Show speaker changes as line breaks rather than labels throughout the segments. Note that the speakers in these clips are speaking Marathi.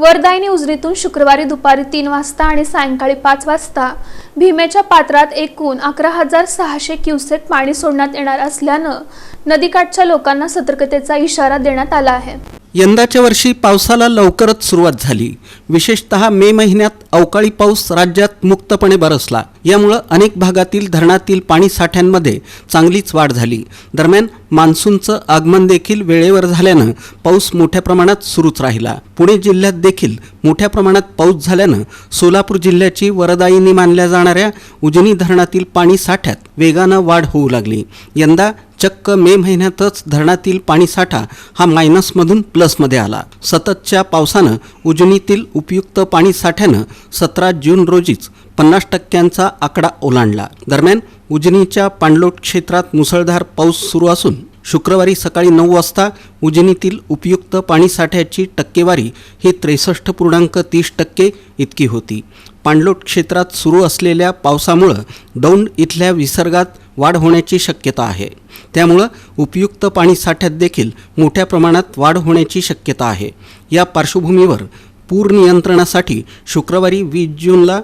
वरदायनी उजनीतून शुक्रवारी दुपारी तीन वाजता आणि सायंकाळी पाच वाजता भीमेच्या पात्रात एकूण अकरा हजार सहाशे क्युसेक पाणी सोडण्यात येणार असल्यानं नदीकाठच्या लोकांना सतर्कतेचा इशारा देण्यात आला आहे.
यंदाच्या वर्षी पावसाला लवकरच सुरुवात झाली. विशेषतः मे महिन्यात अवकाळी पाऊस राज्यात मुक्तपणे बरसला. यामुळं अनेक भागातील धरणातील पाणी साठ्यांमध्ये चांगलीच वाढ झाली. दरम्यान मान्सूनचं आगमन देखील वेळेवर झाल्यानं पाऊस मोठ्या प्रमाणात सुरूच राहिला. पुणे जिल्ह्यात देखील मोठ्या प्रमाणात पाऊस झाल्यानं सोलापूर जिल्ह्याची वरदायिनी मानल्या जाणाऱ्या उजनी धरणातील पाणी साठ्यात वेगानं वाढ होऊ लागली. यंदा चक्क मे महिन्यातच धरणातील पाणीसाठा हा मायनसमधून प्लसमध्ये आला. सततच्या पावसानं उजनीतील उपयुक्त पाणी साठ्यानं सतरा जून रोजीच पन्नास टक्क्यांचा आकडा ओलांडला. दरम्यान उजनीच्या पाणलोट क्षेत्रात मुसळधार पाऊस सुरू असून शुक्रवारी सकाळी नऊ वाजता उजनीतील उपयुक्त पाणीसाठ्याची टक्केवारी ही त्रेसष्ट पूर्णांक तीस टक्के इतकी होती. पाणलोट क्षेत्रात सुरू असलेल्या पावसामुळं दौंड इथल्या विसर्गात वाढ होण्याची शक्यता आहे. त्यामुळं उपयुक्त पाणीसाठ्यात देखील मोठ्या प्रमाणात वाढ होण्याची शक्यता आहे. या पार्श्वभूमीवर पूर नियंत्रणासाठी शुक्रवारी वीस जूनला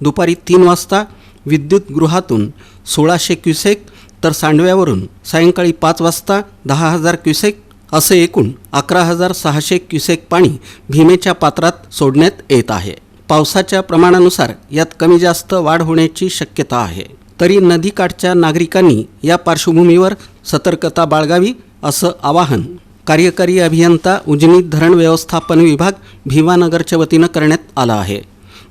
दुपारी तीन वाजता विद्युतगृहातून सोळाशे क्युसेक तर सांडव्यावरून सायंकाळी पाच वाजता दहा हजार क्युसेक असे एकूण अकरा हजार सहाशे क्युसेक पाणी भीमेच्या पात्रात सोडण्यात येत आहे. पावसाच्या प्रमाणानुसार यात कमी जास्त वाढ होण्याची शक्यता आहे. तरी नदीकाठच्या नागरिकांनी या पार्श्वभूमीवर सतर्कता बाळगावी असं आवाहन कार्यकारी अभियंता उजनी धरण व्यवस्थापन विभाग भीमानगरच्या वतीनं करण्यात आलं आहे.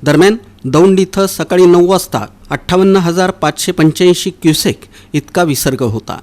दरम्यान दौंड इथं सकाळी नऊ वाजता अठ्ठावन्न हजार पाचशे पंच्याऐंशी क्युसेक इतका विसर्ग होता.